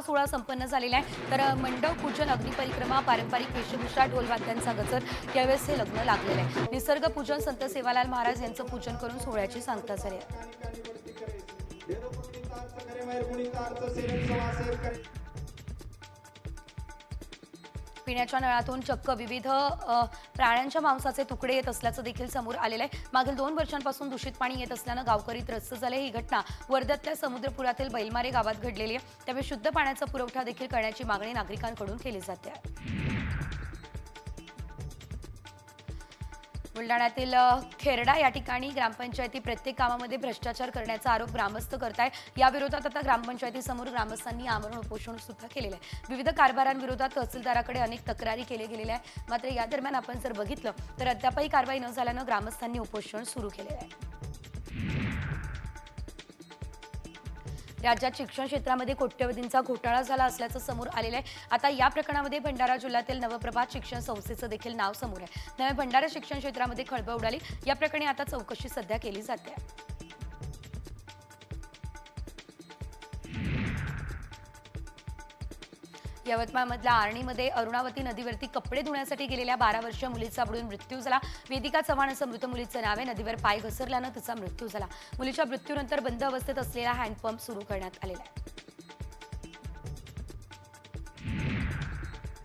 सोहळा संपन्न झालेला आहे. तर मंडप पूजन अग्निपरिक्रमा पारंपरिक वेशभूषा ढोलवाद्यांचा गजर यावेळेस हे लग्न लागलेलं आहे. निसर्ग पूजन संत सेवालाल महाराज यांचं पूजन करून सोहळ्याची सांगता झाली आहे. पिण्याच्या नळातून चक्क विविध प्राण्यांच्या मांसाचे तुकडे येत असल्याचं देखील समोर आलेलं आहे. मागील दोन वर्षांपासून दूषित पाणी येत असल्यानं गावकरी त्रस्त झाले. ही घटना वर्ध्यातल्या समुद्रपुरातील बैलमारे गावात घडलेली आहे. त्यामुळे शुद्ध पाण्याचा पुरवठा देखील करण्याची मागणी नागरिकांकडून केली जाते. बुलढाण्यातील खेरडा या ठिकाणी ग्रामपंचायती प्रत्येक कामामध्ये भ्रष्टाचार करण्याचा आरोप ग्रामस्थ करताय या विरोधात आता ग्रामपंचायतीसमोर ग्रामस्थांनी आमरण उपोषण सुद्धा केलेलं आहे. विविध कारभारांविरोधात तहसीलदाराकडे अनेक तक्रारी केल्या गेलेल्या आहेत. मात्र या दरम्यान आपण जर बघितलं तर अद्यापही कारवाई न झाल्यानं ग्रामस्थांनी उपोषण सुरू केलेलं आहे. राज्यात शिक्षण क्षेत्रामध्ये कोट्यवधींचा घोटाळा झाला असल्याचं समोर आलेलं आहे. आता या प्रकरणामध्ये भंडारा जिल्ह्यातील नवप्रभात शिक्षण संस्थेचं देखील नाव समोर आहे. नव्या भंडारा शिक्षण क्षेत्रामध्ये खळबळ उडाली. या प्रकरणी आता चौकशी सध्या केली जाते. यवतमाळमधल्या आर्णीमध्ये अरुणावती नदीवरती कपडे धुण्यासाठी गेलेल्या बारा वर्षीय मुलीचा बुडून मृत्यू झाला. वेदिका चव्हाण असं मृत मुलीचं नाव आहे. नदीवर पाय घसरल्यानं तिचा मृत्यू झाला. मुलीच्या मृत्यूनंतर बंद अवस्थेत असलेला हँडपंप सुरू करण्यात आलेला आहे.